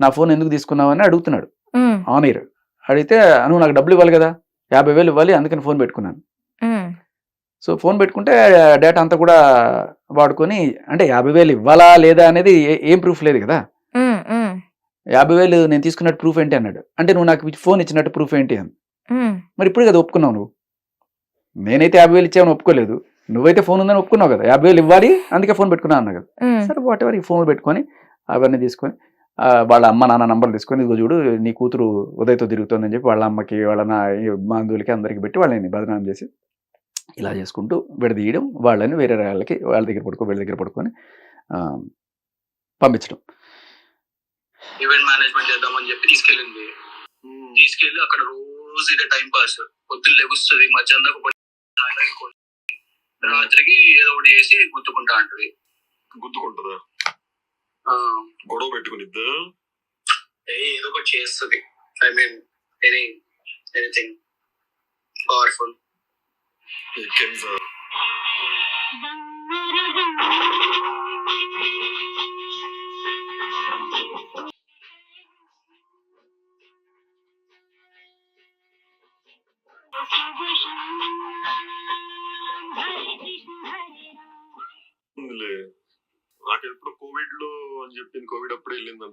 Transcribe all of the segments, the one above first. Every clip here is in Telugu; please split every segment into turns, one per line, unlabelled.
నా ఫోన్ ఎందుకు తీసుకున్నావు అని అడుగుతున్నాడు. ఆన్ ఇయర్ అడిగితే నువ్వు నాకు డబ్బులు ఇవ్వాలి కదా. యాభై వేలు ఇవ్వాలి అందుకని ఫోన్ పెట్టుకున్నాను. సో ఫోన్ పెట్టుకుంటే డేటా అంతా కూడా వాడుకొని అంటే యాభై వేలు ఇవ్వాలా లేదా అనేది ఏ- ప్రూఫ్ లేదు కదా. యాభై వేలు నేను తీసుకున్నట్టు ప్రూఫ్ ఏంటి అన్నాడు. అంటే నువ్వు నాకు ఫోన్ ఇచ్చినట్టు ప్రూఫ్ ఏంటి అని. మరి ఇప్పుడు కదా ఒప్పుకున్నావు నువ్వు. నేనైతే యాభై వేలు ఇచ్చావని ఒప్పుకోలేదు. నువ్వైతే ఫోన్ ఉందని ఒప్పుకున్నావు కదా. యాభై వేలు ఇవ్వాలి అందుకే ఫోన్ పెట్టుకున్నావు అన్నా కదా. సరే వాట్ ఎవర్ ఈ ఫోన్లు పెట్టుకొని అవన్నీ తీసుకొని వాళ్ళ అమ్మ నాన్న నంబర్లు తీసుకొని ఇదిగో చూడు నీ కూతురు ఉదయతో తిరుగుతుందని చెప్పి వాళ్ళ అమ్మకి వాళ్ళ నా ఈ బంధువులకి అందరికి పెట్టి వాళ్ళని బదనాం చేసి ఇలా చేసుకుంటూ విడదీయడం వాళ్ళని వేరే వాళ్ళకి వాళ్ళ దగ్గర పడుకో వీళ్ళ దగ్గర పడుకొని ఆ, పంపించడం.
ఈవెంట్ మేనేజ్మెంట్ చేద్దామని చెప్పి తీసుకెళ్ళింది. తీసుకెళ్ళి అక్కడ రోజు ఇదే టైం పాస్. పొద్దున్న లెగుస్తుంది మధ్యాహ్నం. రాత్రికి ఏదో ఒకటి చేసి గుర్తుకుంటా అంటది.
గుద్దుకుంటుందా?
ఆ,
గొడవ పెట్టుకునిద్దా.
ఏదో ఒకటి చేస్తుంది. I mean any anything. Powerful.
కెన్సా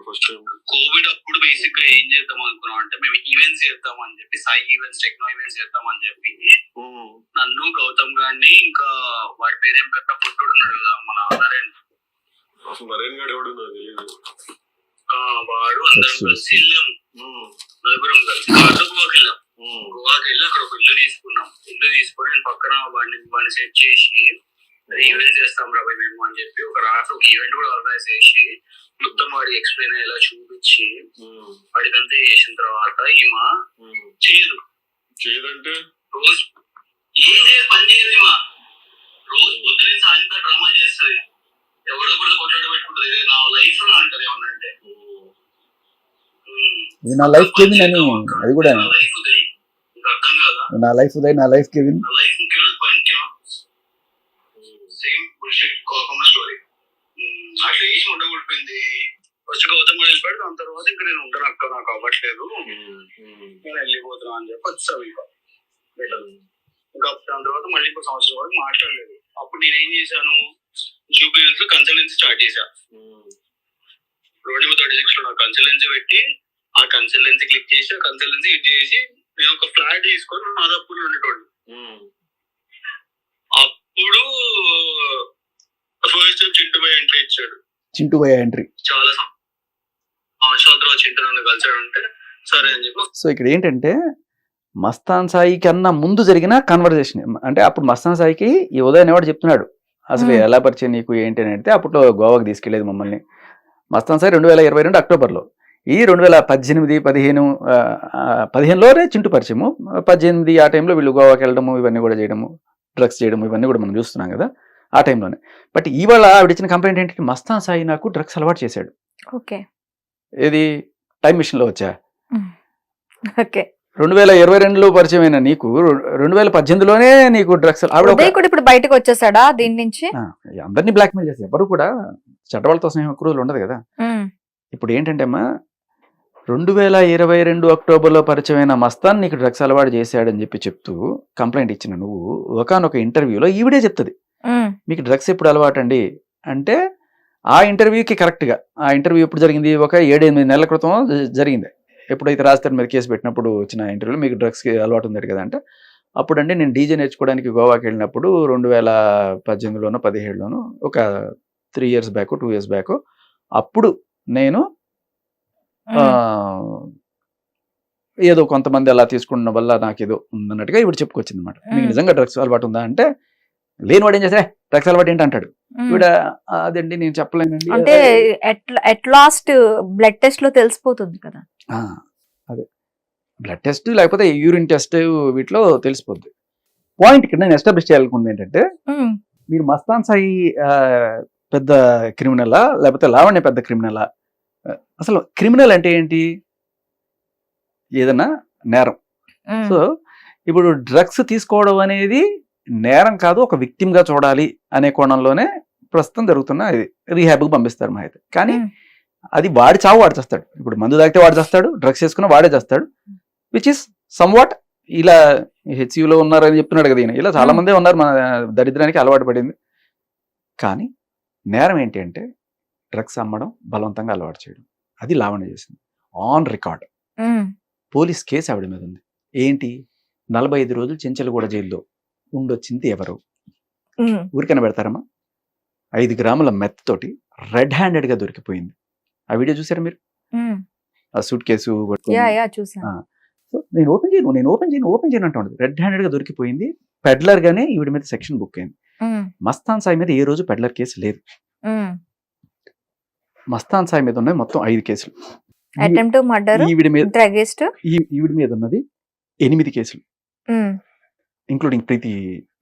first
Covid అప్పుడు బేసిక్గా ఏం చేద్దాం అనుకున్నాం అంటే మేము ఈవెంట్స్ చేద్దాం అని చెప్పి సాయి ఈవెంట్స్ టెక్నో ఈవెంట్స్ చేద్దాం అని చెప్పి నన్ను గౌతమ్ గారిని ఇంకా వాడి పేరేం పెట్ట పుట్టుడు ఉన్నాడు కదా మన నరేన్
నరేన్ గారు ఎవడు తెలియదు
వాడు అందరం కలిసి వెళ్ళాం. నలుగురం కలిసి కార్లో గోవాకి వెళ్ళాం. గోవాకి వెళ్ళి అక్కడ ఒక ఇల్లు తీసుకున్నాం. ఇల్లు తీసుకొని నేను పక్కన వాడిని వాడిని సెట్ చేసి ఈవెంట్ చేస్తాం రాబోయ్ మేము అని చెప్పి ఒక రాత్రి ఒక ఈవెంట్ కూడా ఆర్గనైజ్ చేసి మొత్తం వాడికి ఎక్స్ప్లెయిన్ అయ్యేలా చూపించి వాడికి అంతా చేసిన తర్వాత ఈమె చేయదు
చేయదంటే
రోజు ఏం చేయదు పని చేయదు ఈమె రోజు పొద్దున సాయంత్రం డ్రామా చేస్తుంది ఎవడో కూడా కొట్లాడ పెట్టుకుంటుంది నా లైఫ్లో అంటది ఏమన్నా అంటే ఉమ్.
ఇది నా లైఫ్ కెవిన్ అని అది కూడా
నా లైఫ్ కాదా
నా లైఫ్ ఉదయ్ నా లైఫ్ కెవిన్
నా లైఫ్ ముఖ్యం కొంచెం సేమ్ బుల్షిట్ కోపం స్టోరీ అట్లా వేసి ఉండ కొట్టింది ఫస్ట్ గౌతమ్ కూడా తర్వాత ఇంకా నేను ఉండను అక్క నాకు అవ్వట్లేదు. నేను వెళ్ళిపోతున్నా అని చెప్పి వచ్చావు ఇంకా. ఇంకా దాని తర్వాత మళ్ళీ ఇంకో సంవత్సరం వరకు మాట్లాడలేదు. అప్పుడు నేను ఏం చేశాను? జూబిల్స్లో కన్సల్టెన్సీ స్టార్ట్ చేశా రోడ్ నెంబర్ థర్టీ సిక్స్లో నా కన్సల్టెన్సీ పెట్టి ఆ కన్సల్టెన్సీ క్లిక్ చేసి ఆ కన్సల్టెన్సీ ఇది చేసి నేను ఒక ఫ్లాట్ తీసుకొని మాదాపూర్ ఉండేటోడిని. అప్పుడు first time Chintu boy entry ఇచ్చాడు.
చింటూ భయ ఎంట్రీ
చాలా చింటు నన్ను కలిసాడంటే సరే అని చెప్పి
సో ఇక్కడ ఏంటంటే మస్తాన్ సాయి కన్నా ముందు జరిగిన కన్వర్జేషన్ అంటే అప్పుడు మస్తాన్ సాయికి ఈ ఉదయం ఎవడు చెప్తున్నాడు. అసలు. ఎలా పరిచయం నీకు? ఏంటి? అని అంటే అప్పట్లో గోవాకి తీసుకెళ్ళేదు మమ్మల్ని. మస్తాన్ సాయి రెండు వేల ఇరవై రెండు అక్టోబర్లో. ఈ రెండు వేల పద్దెనిమిది పదిహేను పదిహేనులోనే చింటు పరిచయము. పద్దెనిమిది ఆ టైంలో వీళ్ళు గోవాకి వెళ్ళడము ఇవన్నీ కూడా చేయడము డ్రగ్స్ చేయడము ఇవన్నీ కూడా మనం చూస్తున్నాం కదా ఆ టైంలోనే. బట్ ఇవాళ ఆవిడ ఇచ్చిన కంప్లైంట్ ఏంటంటే మస్తాన్ సాయి నాకు డ్రగ్స్ అలవాటు చేశాడు.
ఓకే.
ఏది? టైం మిషన్లో వచ్చా?
ఓకే.
రెండు వేల ఇరవై రెండులో పరిచయమైన నీకు రెండు వేల పద్దెనిమిదిలోనే నీకు డ్రగ్స్ ఆవిడ
కూడా ఇప్పుడు బయటకు వచ్చేసాడా దీని నుంచి?
అందరినీ బ్లాక్మెయిల్ చేసి ఎవరు కూడా చెడ్డవాళ్ళతో స్నేహం ఎక్కువ రోజులు ఉండదు కదా. ఇప్పుడు ఏంటంటే అమ్మా రెండు వేల ఇరవై రెండు అక్టోబర్లో పరిచయమైన మస్తాన్ నీకు డ్రగ్స్ అలవాటు చేశాడని చెప్పి చెప్తూ కంప్లైంట్ ఇచ్చిన నువ్వు ఒకనొక ఇంటర్వ్యూలో ఈవిడే చెప్తుంది. మీకు డ్రగ్స్ ఎప్పుడు అలవాటు అండి అంటే ఆ ఇంటర్వ్యూకి కరెక్ట్గా ఆ ఇంటర్వ్యూ ఎప్పుడు జరిగింది? ఒక ఏడు ఎనిమిది నెలల క్రితం జరిగింది. ఎప్పుడైతే రాజధాని మీద కేసు పెట్టినప్పుడు వచ్చిన ఇంటర్వ్యూలో మీకు డ్రగ్స్కి అలవాటు ఉంది కదా అంటే. అప్పుడండి నేను డీజే నేర్చుకోవడానికి గోవాకి వెళ్ళినప్పుడు రెండు వేల పద్దెనిమిదిలోనో పదిహేడులోనో ఒక three years back two years back అప్పుడు నేను ఏదో కొంతమంది అలా తీసుకున్న వల్ల నాకు ఏదో ఉందన్నట్టుగా ఇప్పుడు చెప్పుకొచ్చింది అనమాట మీకు. నిజంగా డ్రగ్స్ అలవాటు ఉందా అంటే లేనివాడు ఏం చేస్తే డ్రగ్స్ అలవాటు ఏంటి అంటాడు. ఈవిడ అదండి నేను చెప్పలేనండి
అంటే ఎట్ లాస్ట్ బ్లడ్ టెస్ట్లో తెలిసిపోతుంది కదా.
అదే. బ్లడ్ టెస్ట్ లేకపోతే యూరిన్ టెస్ట్ వీటిలో తెలిసిపోద్ది. పాయింట్ ఇక్కడ నేను ఎస్టాబ్లిష్ చేయాలనుకుంది ఏంటంటే మీరు మస్తాన్ సాయి పెద్ద క్రిమినలా లేకపోతే లావణ్య పెద్ద క్రిమినలా? అసలు క్రిమినల్ అంటే ఏంటి? ఏదన్నా నేరం. సో ఇప్పుడు డ్రగ్స్ తీసుకోవడం అనేది నేరం కాదు ఒక victim గా చూడాలి అనే కోణంలోనే ప్రస్తుతం జరుగుతున్న ఇది. రీహాబ్కి పంపిస్తారు మా అయితే కానీ అది వాడి చావు వాడు చేస్తాడు. ఇప్పుడు మందు తాగితే వాడు చేస్తాడు డ్రగ్స్ వేసుకున్న వాడే చేస్తాడు. విచ్ ఇస్ సమ్ వాట్ ఇలా హెచ్యులో ఉన్నారని చెప్తున్నాడు కదా ఈయన. ఇలా చాలా. మందే ఉన్నారు మన దరిద్రానికి అలవాటు పడింది. కానీ నేరం ఏంటి అంటే డ్రగ్స్ అమ్మడం బలవంతంగా అలవాటు చేయడం. అది లావణ్య చేసింది. On record. పోలీస్ కేసు ఆవిడ మీద ఉంది. ఏంటి? నలభై ఐదు రోజులు చెంచలగూడ జైల్లో. ఉండొచ్చింది ఎవరు? ఊరికైనా పెడతారమ్మా. ఐదు గ్రాముల మెత్ తోటి రెడ్ హ్యాండెడ్గా దొరికిపోయింది. ఆ వీడియో చూసారా మీరు. ఆ సూట్ కేసు. సో నేను ఓపెన్ చేయను నేను ఓపెన్ చేయను ఓపెన్ చేయను అంటుంది రెడ్ హ్యాండెడ్గా దొరికిపోయింది. పెడ్లర్ గానే ఈవిడ మీద సెక్షన్ బుక్ అయింది. మస్తాన్ సాయి మీద ఏ రోజు పెడ్లర్ కేసు లేదు. మస్తాన్ సాయి మీద ఉన్నాయి మొత్తం ఐదు కేసులు. ఈవిడ మీద ఈవిడ మీద ఉన్నది ఎనిమిది కేసులు. ఇంక్లూడింగ్ ప్రీతి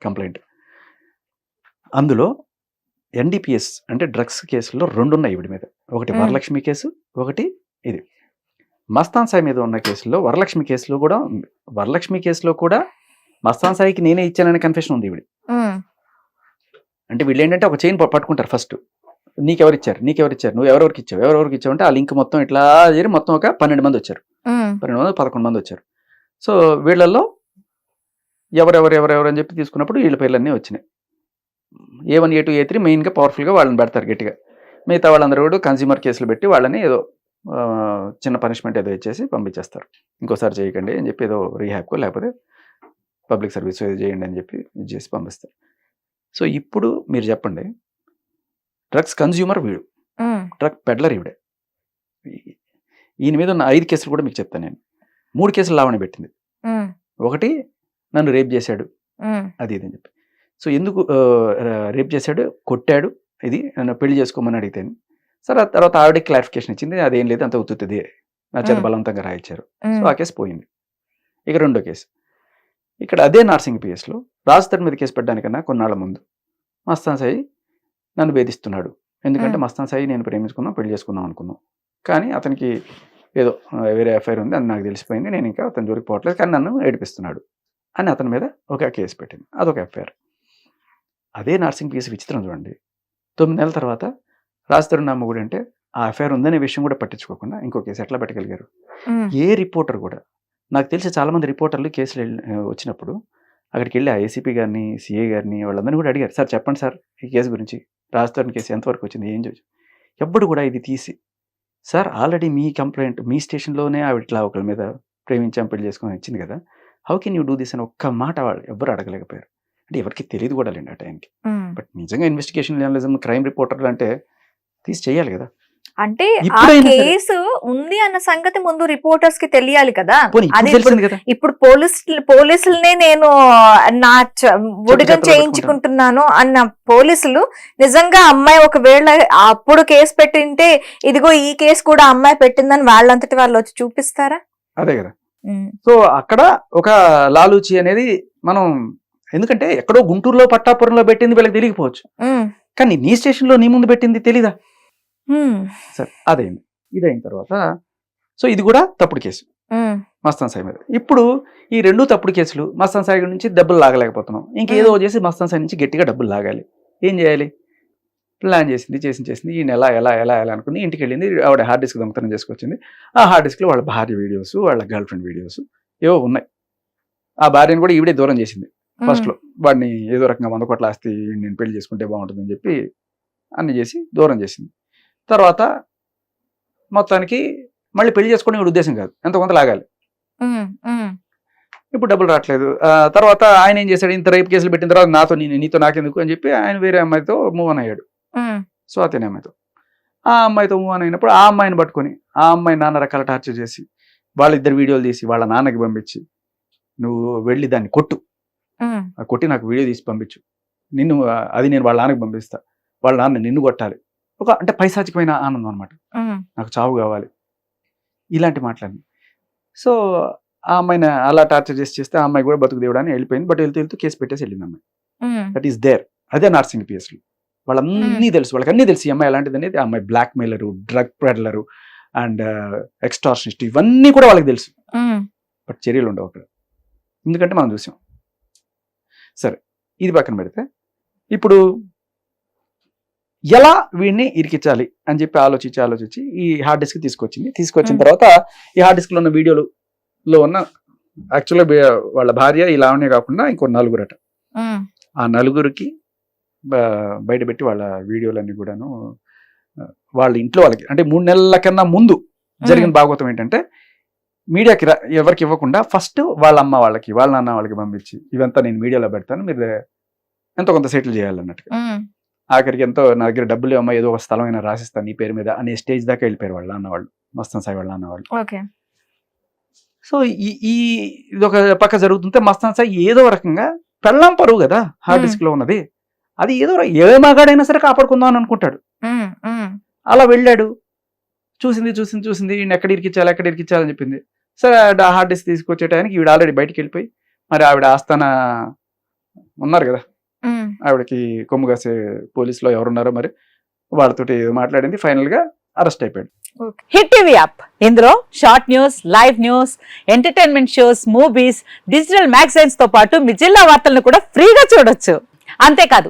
కంప్లైంట్ అందులో ఎన్డీపీఎస్ అంటే డ్రగ్స్ కేసుల్లో రెండు ఉన్నాయి ఈవిడ మీద. ఒకటి. వరలక్ష్మి కేసు ఒకటి ఇది. మస్తాన్ సాయి మీద ఉన్న కేసులో వరలక్ష్మి కేసులో కూడా వరలక్ష్మి కేసులో కూడా మస్తాన్ సాయికి నేనే ఇచ్చాననే కన్ఫెషన్ ఉంది ఈవిడ అంటే వీళ్ళు ఏంటంటే ఒక చైన్ పట్టుకుంటారు ఫస్ట్ నీకెవరు ఇచ్చారు? నీకెవరు ఇచ్చారు? నువ్వు ఎవరెవరికి ఇచ్చావు? ఎవరెవరికి ఇచ్చావు అంటే ఆ లింక్ మొత్తం ఇట్లా చేరి మొత్తం ఒక పన్నెండు మంది వచ్చారు. పన్నెండు మంది పదకొండు మంది వచ్చారు. సో వీళ్ళల్లో ఎవరెవరు ఎవరెవరు అని చెప్పి తీసుకున్నప్పుడు వీళ్ళ పేర్లన్నీ వచ్చినాయి. A one A two A three మెయిన్గా పవర్ఫుల్గా వాళ్ళని పెడతారు గట్టిగా. మిగతా వాళ్ళందరూ కూడా కన్స్యూమర్ కేసులు పెట్టి వాళ్ళని ఏదో చిన్న పనిష్మెంట్ ఏదో ఇచ్చేసి పంపించేస్తారు. ఇంకోసారి చేయకండి అని చెప్పి ఏదో రీహాబ్కో లేకపోతే పబ్లిక్ సర్వీస్ ఏదో చేయండి అని చెప్పి ఇది చేసి పంపిస్తారు. సో ఇప్పుడు మీరు చెప్పండి డ్రగ్స్ కన్స్యూమర్ వీడు. డ్రగ్ పెడ్లర్ ఈవిడే. ఈయన మీద ఉన్న ఐదు కేసులు కూడా మీకు చెప్తాను నేను. మూడు కేసులు లావణి పెట్టింది. ఒకటి నన్ను రేప్ చేశాడు. అది ఇది అని చెప్పి. సో ఎందుకు రేప్ చేశాడు? కొట్టాడు. ఇది నన్ను పెళ్ళి చేసుకోమని అడిగితే. సరే ఆ తర్వాత ఆవిడకి క్లారిఫికేషన్ ఇచ్చింది. అదేం లేదు అంత ఉత్తుతుంది నా చేత. బలవంతంగా రాయించారు. సో ఆ కేసు పోయింది. ఇక రెండో కేసు. ఇక్కడ అదే నార్సింగ్ పిఎస్లో రాజధాని మీద కేసు పెట్టడానికన్నా కొన్నాళ్ళ ముందు మస్తాన్ సాయి నన్ను వేధిస్తున్నాడు. ఎందుకంటే. మస్తాన్ సాయి నేను ప్రేమించుకున్నాం పెళ్ళి చేసుకుందాం అనుకున్నాం. కానీ అతనికి ఏదో వేరే ఎఫ్ఐఆర్ ఉంది అది నాకు తెలిసిపోయింది. నేను ఇంకా అతని జోలికి పోవట్లేదు. కానీ నన్ను ఏడిపిస్తున్నాడు. అని అతని మీద ఒక కేసు పెట్టింది. అదొక ఎఫ్ఐఆర్. అదే నర్సింగ్ పిఎస్ విచిత్రం చూడండి. తొమ్మిది నెలల తర్వాత రాజతరుణ్ నమ్మగుడు అంటే ఆ ఎఫ్ఐఆర్ ఉందనే విషయం కూడా పట్టించుకోకుండా ఇంకో కేసు ఎట్లా పెట్టగలిగారు? ఏ రిపోర్టర్ కూడా నాకు తెలిసి చాలా మంది రిపోర్టర్లు కేసులు వచ్చినప్పుడు అక్కడికి వెళ్ళి ఆ ఏసీపీ గారిని సిఏ గారిని వాళ్ళందరినీ కూడా అడిగారు సార్ చెప్పండి సార్ ఈ కేసు గురించి రాజధాని కేసు ఎంతవరకు వచ్చింది ఏం చూసి ఎప్పుడు కూడా ఇది తీసి సార్ ఆల్రెడీ మీ కంప్లైంట్ మీ స్టేషన్లోనే ఆవిడ ఇట్లా ఒకరి మీద ప్రేమించాం పెళ్ళి చేసుకొని వచ్చింది కదా how can you do this అని ఒక్క మాట వాళ్ళు ఎవ్వరు అడగలేకపోయారు. అంటే ఎవరికి తెలియదు కూడా లేండి ఆ టైంకి. బట్ నిజంగా ఇన్వెస్టిగేషన్ జర్నలిజం క్రైమ్ రిపోర్టర్లు అంటే తీసి చేయాలి కదా.
అంటే ఆ. కేసు ఉంది అన్న సంగతి ముందు రిపోర్టర్స్కి తెలియాలి కదా.
ఇప్పుడు
అది పోలీసులు పోలీసులనే నేను నా ఉడిగం చేయించుకుంటున్నాను అన్న పోలీసులు నిజంగా అమ్మాయి ఒకవేళ అప్పుడు కేసు పెట్టింటే ఇదిగో ఈ కేసు కూడా అమ్మాయి పెట్టిందని వాళ్ళంతటి వాళ్ళు వచ్చి చూపిస్తారా?
అదే కదా. సో అక్కడ ఒక లాలూచి అనేది మనం ఎందుకంటే ఎక్కడో గుంటూరులో పట్టాపురంలో పెట్టింది వీళ్ళకి తెలియకపోవచ్చు. కానీ నీ స్టేషన్లో నీ ముందు పెట్టింది తెలీదా? సరే అదైంది. ఇదైన తర్వాత సో ఇది కూడా తప్పుడు కేసు. మస్తాన్ సాయి మీద. ఇప్పుడు ఈ రెండు తప్పుడు కేసులు మస్తాన్ సాయి నుంచి డబ్బులు లాగలేకపోతున్నాం. ఇంకేదో చేసి మస్తాన్ సాయి నుంచి గట్టిగా డబ్బులు లాగాలి. ఏం చేయాలి? ప్లాన్ చేసింది చేసింది చేసింది. ఈ నెల ఎలా ఎలా ఎలా అనుకుంది. ఇంటికి వెళ్ళింది. ఆవిడ హార్డ్ డిస్క్ దొంగతనం చేసుకొచ్చింది. ఆ హార్డ్ డిస్క్లో వాళ్ళ భార్య వీడియోస్ వాళ్ళ గర్ల్ ఫ్రెండ్ వీడియోస్ ఏవో ఉన్నాయి. ఆ భార్యను కూడా ఈవిడే దూరం చేసింది. ఫస్ట్లో వాడిని ఏదో రకంగా వంద కోట్ల ఆస్తి నేను పెళ్ళి చేసుకుంటే బాగుంటుందని చెప్పి అన్ని చేసి దూరం చేసింది. తర్వాత మొత్తానికి మళ్ళీ పెళ్ళి చేసుకోవడం ఈవిడ ఉద్దేశం కాదు. ఎంత కొంత లాగాలి. ఇప్పుడు డబ్బులు రావట్లేదు. ఆ, తర్వాత ఆయన ఏం చేశాడు? ఇంత రైప్ కేసులు పెట్టిన తర్వాత నాతో నేను నీతో నాకెందుకు అని చెప్పి ఆయన వేరే అమ్మాయితో మూవ్ ఆన్ అయ్యాడు. స్వాతి అనే అమ్మాయితో ఆ అమ్మాయితో మూవ్ ఆన్ అయినప్పుడు ఆ అమ్మాయిని పట్టుకొని ఆ అమ్మాయి నాన్న రకాల టార్చర్ చేసి వాళ్ళిద్దరు వీడియోలు తీసి వాళ్ళ నాన్నకి పంపించి నువ్వు వెళ్ళి దాన్ని కొట్టు. కొట్టి నాకు వీడియో తీసి పంపించు. నిన్ను అది నేను వాళ్ళ నాన్నకి పంపిస్తా. వాళ్ళ నాన్న నిన్ను కొట్టాలి. ఒక అంటే పైశాచికమైన ఆనందం అనమాట నాకు చావు కావాలి. ఇలాంటి మాటలన్నీ. సో ఆ అమ్మాయిని అలా టార్చర్ చేసి చేస్తే ఆ అమ్మాయి కూడా బతుకు దేవుడని వెళ్ళిపోయింది. బట్ వెళ్తూ వెళ్తూ కేసు పెట్టేసి వెళ్ళింది అమ్మాయి. దట్ ఈస్ దేర్ అదే నార్సింగ్ పిఎస్లు. వాళ్ళన్నీ తెలుసు. వాళ్ళకి అన్నీ తెలుసు ఈ అమ్మాయి ఎలాంటిది అనేది ఆ అమ్మాయి blackmailer drug peddler and extortionist ఇవన్నీ కూడా వాళ్ళకి తెలుసు. బట్ చర్యలు ఉండవు అక్కడ. ఎందుకంటే మనం చూసాం. సరే ఇది పక్కన పెడితే ఇప్పుడు ఎలా వీడిని ఇరికించాలి అని చెప్పి ఆలోచించి ఆలోచించి ఈ హార్డ్ డిస్క్ తీసుకొచ్చింది. తీసుకొచ్చిన. తర్వాత ఈ హార్డ్ డిస్క్లో ఉన్న వీడియోలు లో ఉన్న యాక్చువల్గా వాళ్ళ భార్య ఈ లావణ్య కాకుండా ఇంకో నలుగురట. ఆ నలుగురికి బ- బయట పెట్టి వాళ్ళ వీడియోలన్నీ కూడాను వాళ్ళ ఇంట్లో వాళ్ళకి అంటే మూడు నెలల కన్నా ముందు జరిగిన భాగవతం ఏంటంటే మీడియాకి రా- ఎవరికి ఇవ్వకుండా ఫస్ట్ వాళ్ళ అమ్మ వాళ్ళకి వాళ్ళ నాన్న వాళ్ళకి పంపించి ఇవంతా నేను మీడియాలో పెడతాను మీరు ఎంతో కొంత సెటిల్ చేయాలన్నట్టుగా. ఆఖరికి ఎంతో నా దగ్గర డబ్బులు అమ్మ ఏదో ఒక స్థలం అయినా రాసిస్తాను నీ పేరు మీద అనే స్టేజ్ దాకా వెళ్ళిపోయారు వాళ్ళ అన్న వాళ్ళు మస్తాన్ సాయి వాళ్ళ అన్న వాళ్ళు.
ఓకే.
సో ఈ ఈ ఇది ఒక పక్క జరుగుతుంటే మస్తాన్ సాయి ఏదో రకంగా పెళ్ళాం పరువు కదా హార్డ్. డిస్క్లో ఉన్నది. అది ఏదో ఏ మగాడైనా సరే కాపాడుకుందాం అని అనుకుంటాడు. అలా వెళ్ళాడు. చూసింది చూసింది చూసింది. ఈయన ఎక్కడ ఇరికించాలి ఎక్కడ ఇరికించాలని చెప్పింది. సరే హార్డ్ డిస్క్ తీసుకొచ్చే టైంకి ఈవిడ ఆల్రెడీ బయటికి వెళ్ళిపోయి మరి ఆవిడ ఆస్థాన ఉన్నారు కదా. ఆవిడకి కొమ్ము కాసే పోలీసులో ఎవరున్నారో మరి వాళ్ళతోటి మాట్లాడింది. ఫైనల్గా అరెస్ట్ అయిపోయాడు.
Hit TV app. ఇందులో short news live news entertainment shows movies digital మ్యాగజైన్స్తో పాటు మీ జిల్లా వార్తలను కూడా ఫ్రీగా చూడొచ్చు. అంతేకాదు